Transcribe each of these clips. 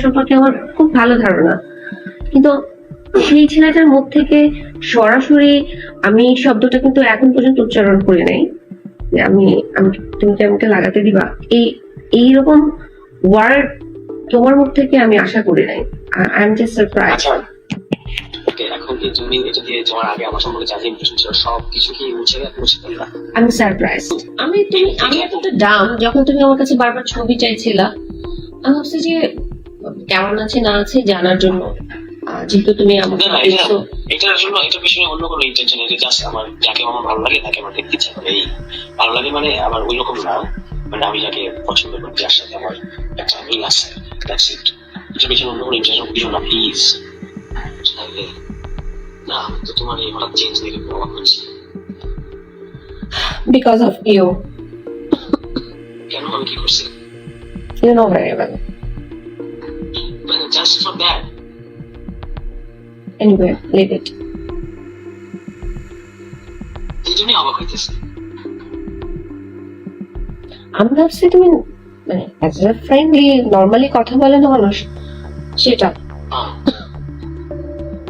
সম্পর্কে আমার খুব ভালো ধারণা। কিন্তু সেই ছেলেটার মুখ থেকে সরাসরি আমি শব্দটা কিন্তু এখন পর্যন্ত উচ্চারণ করি নাই। আমি আমি তুমি কি আমাকে লাগাতে দিবা? এই এইরকম ওয়ার্ড তোমার মুখ থেকে আমি আশা করি নাই। আই এম জাস্ট সারপ্রাইজ এখন কি তুমি এটা দিয়ে যাওয়ার আগে আমার সম্পর্কে যা যা ইমপ্রেশন ছিল সব কিছু কি মুছে মুছে ফেললা আমি সারপ্রাইজ আমি তুমি আমি এতটা ডাম যখন তুমি আমার কাছে বারবার ছবি চাইছিলা আমি ভাবছি যে কেমন আছে না আছে জানার জন্য। যেহেতু তুমি আমাকে এটার জন্য এটা পিছনে অন্য কোনো ইন্টেনশন এটা জাস্ট আমার যাকে আমার ভালো লাগে তাকে আমার দেখতে ইচ্ছা করে এই ভালো লাগে মানে আমার ওই রকম না মানে আমি যাকে পছন্দ করি যার সাথে আমার একটা মিল আছে দ্যাটস ইট এটা পিছনে অন্য কোনো ইন্টেনশন কিছু না প্লিজ না তো তোমার এই হঠাৎ চেঞ্জ দেখে অবাক হচ্ছে? বিকজ অফ ইউ কেন আমি কি করছি? ইউ নো ভেরি ওয়েল মানে just for that anyway leave এই জন্যই অবাক হইতেছে আমি ভাবছি তুমি মানে অ্যাজ এ ফ্রেন্ডলি নর্মালি কথা বলে না মানুষ। সেটা।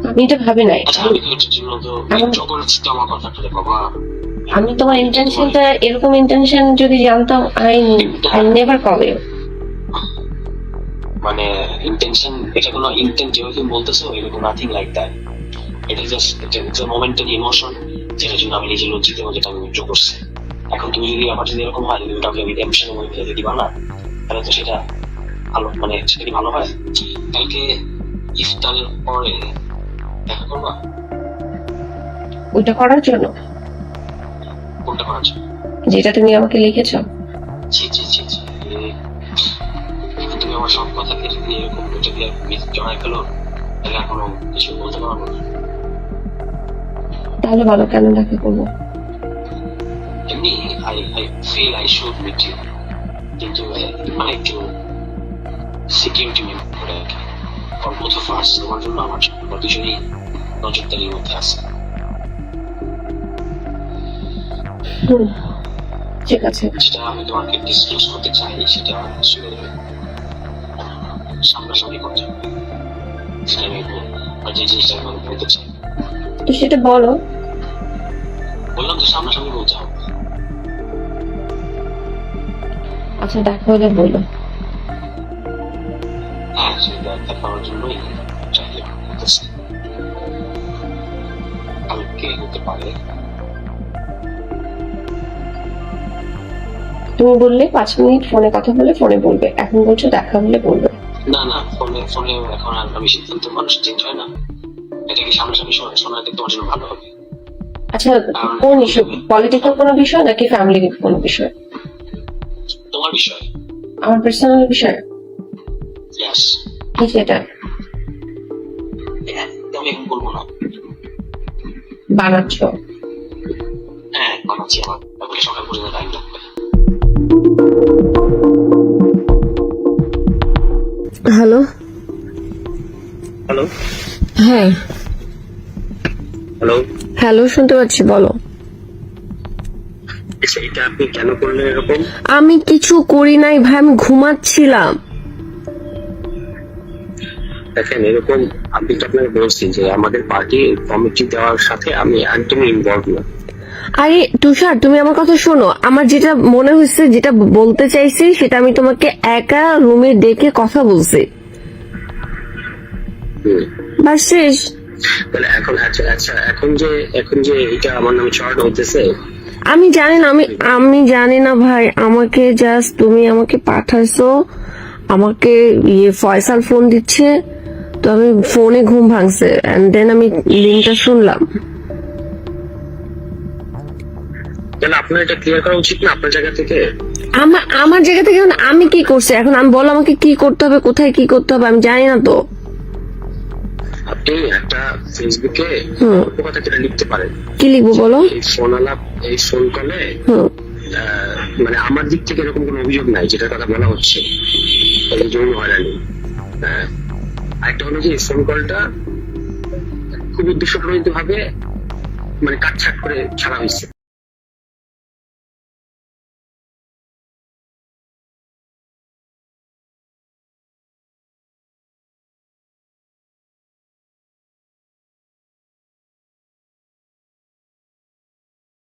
আমি এটা ভাবি নাই। আচ্ছা আমি তোমার ইন্টেনশনটা এরকম ইন্টেনশন যদি জানতাম I I never call you মানে ইন্টেনশন এটা কোনো ইন্টেন্ট যেভাবে তুমি বলতেছো এরকম নাথিং লাইক দ্যাট এটা just it's a momentary emotion যেটার জন্য আমি নিজে লজ্জিত এবং যেটা আমি উজ্জ করছি। এখন তুমি যদি আমার যদি এরকম হয় যদি ওটাকে রিডেমশনের মধ্যে ফেলে দিবা না? তাহলে তো সেটা ভালো মানে সেটা কি ভালো হয়? কালকে ইফতারের পরে দেখা করবা? ওইটা করার জন্য? কোনটা করার জন্য? যেটা তুমি আমাকে লিখেছো? ছি এ- এখন তুমি আমার সব কথাকে যদি এরকম মিস তাহলে আর কোনো কিছু বলতে পারব না। তাহলে ভালো কেন দেখা করব? এমনি I I feel I should meet you কিন্তু মানে একটু সিকিউরিটি মেন করে ফর বোথ অফ আস আমার জন্য আমার দুজনেই নজরদারির মধ্যে আছে। ঠিক আছে। যেটা আমি তোমাকে ডিসক্লোজ করতে চাই সেটা আসলে সামনাসামনি করতে হবে সেটা আর যে জিনিসটা আমি চাই তো সেটা বলো। বললাম তো সামনাসামনি বলতে হবে। আচ্ছা দেখা হলে বলো। হ্যাঁ সেটা দেখা করার জন্যই চাইলে কালকে হতে পারে? তুমি বললে পাঁচ মিনিট ফোনে কথা বলে ফোনে বলবে। এখন বলছো দেখা হলে বলবে। না না ফোনে ফোনে এখন আর আমি সিদ্ধান্ত মানুষ চেঞ্জ হয় না। এটা কি সামনাসামনি শোনা শোনাতে তোমার জন্য ভালো হবে। আচ্ছা কোন ইস্যু পলিটিক্যাল কোনো বিষয় নাকি ফ্যামিলি কোনো বিষয়? তোমার বিষয়? আমার পার্সোনাল বিষয়? ইয়াস কি সেটা? আমি এখন বলব না। বানাচ্ছ। হ্যাঁ বানাচ্ছি আমার সকাল পর্যন্ত টাইম লাগবে। হ্যালো হ্যাঁ। হ্যালো হ্যালো শুনতে পাচ্ছি বলো। এটা আপনি কেন করলেন এরকম? আমি কিছু করি নাই ভাই আমি ঘুমাচ্ছিলাম। দেখেন এরকম আমি তো আপনাকে বলছি যে আমাদের পার্টি কমিটি দেওয়ার সাথে আমি একদমই ইনভলভ না। আরে তুষার তুমি আমার কথা শোনো। আমার যেটা মনে হচ্ছে যেটা বলতে চাইছি সেটা আমি তোমাকে একা রুমে ডেকে কথা বলছি। তাহলে এখন আচ্ছা আচ্ছা এখন যে এখন যে এটা আমার নামে হতেছে আমি জানি না আমি আমি জানি না ভাই আমাকে জাস্ট তুমি আমাকে পাঠাইছো আমাকে ইয়ে ফয়সাল ফোন দিচ্ছে তো আমি ফোনে ঘুম ভাঙছে এন্ড দেন আমি লিঙ্কটা শুনলাম। তাহলে আপনার এটা ক্লিয়ার করা উচিত না আপনার জায়গা থেকে? আমার আমার জায়গা থেকে আমি কি করছি? এখন আমি বলো আমাকে কি করতে হবে কোথায় কি করতে হবে আমি জানি না তো। আপনি একটা ফেসবুকে অল্প কথা কেটে লিখতে পারেন। কি লিখব বলো? এই ফোন আলাপ এই ফোন কলে মানে আমার দিক থেকে এরকম কোনো অভিযোগ নাই যেটার কথা বলা হচ্ছে। এই জন্য হয়রানি। হ্যাঁ। আরেকটা হলো যে এই ফোন কলটা খুব উদ্দেশ্যপ্রণীত ভাবে মানে কাটছাট করে ছাড়া হয়েছে।